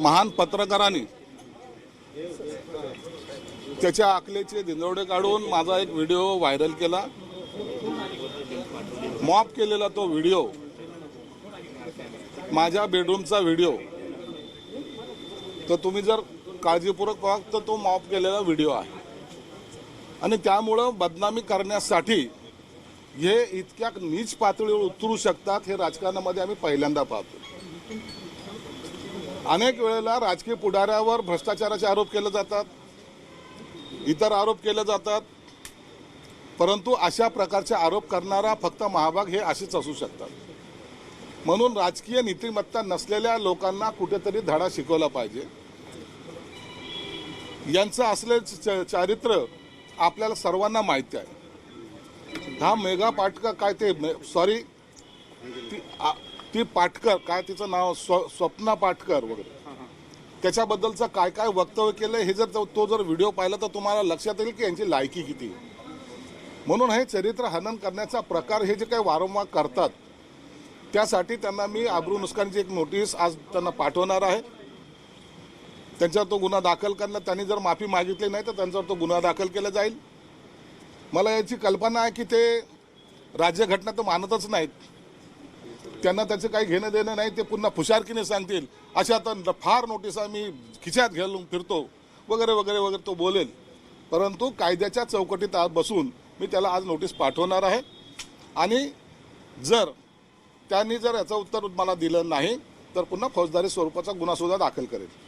महान पत्रकारांनी त्याच्या आकलेचे धिंदवडे काढून माझा एक व्हिडिओ व्हायरल केला. मॉप केलेला तो व्हिडिओ माझ्या बेडरूमचा व्हिडिओ. तर तुम्ही जर काळजीपूर्वक पाहा तर तो मॉप केलेला व्हिडिओ आहे. आणि त्यामुळं बदनामी करण्यासाठी हे इतक्या नीच पातळीवर उतरू शकतात हे राजकारणामध्ये आम्ही पहिल्यांदा पाहतो. अनेक वेळेला राजकीय पुढाऱ्यावर भ्रष्टाचाराचे आरोप केले जातात इतर आरोप केले जातात परंतु अशा प्रकारचे आरोप करणारा फक्त महाभाग हे असेच असू शकतात. म्हणून राजकीय नीतिमत्ता नसलेल्या लोकांना कुठेतरी धडा शिकवला पाहिजे. यांचं असले च- चारित्र्य आपल्याला सर्वांना माहिती आहे. हा मेगा पाटकर काय ते सॉरी ती पाटकर काय तिचं नाव स्व स्वप्ना पाटकर वगैरे. त्याच्याबद्दलचं काय काय वक्तव्य केलं हे जर तो जर व्हिडिओ पाहिला तर तुम्हाला लक्षात येईल की यांची लायकी किती. म्हणून हे चरित्र हनन करण्याचा प्रकार हे जे काही वारंवार करतात त्यासाठी त्यांना मी आबरू नुकसानीची एक नोटीस आज त्यांना पाठवणार आहे. त्यांच्यावर तो गुन्हा दाखल करण्यात त्यांनी जर माफी मागितली नाही तर त्यांच्यावर तो गुन्हा दाखल केला जाईल. मला याची कल्पना आहे की ते राज्यघटना तर मानतच नाहीत. त्यांना त्याचं काही घेणं देणं नाही ते पुन्हा फुशारकीने सांगतील. अशा तर फार नोटीस मी खिशात घालून फिरतो वगैरे वगैरे वगैरे तो बोलेल. परंतु कायद्याच्या चौकटीत आज बसून मी त्याला आज नोटीस पाठवणार आहे. आणि जर त्यांनी जर याचं उत्तर मला दिलं नाही तर पुन्हा फौजदारी स्वरूपाचा गुन्हासुद्धा दाखल करेल.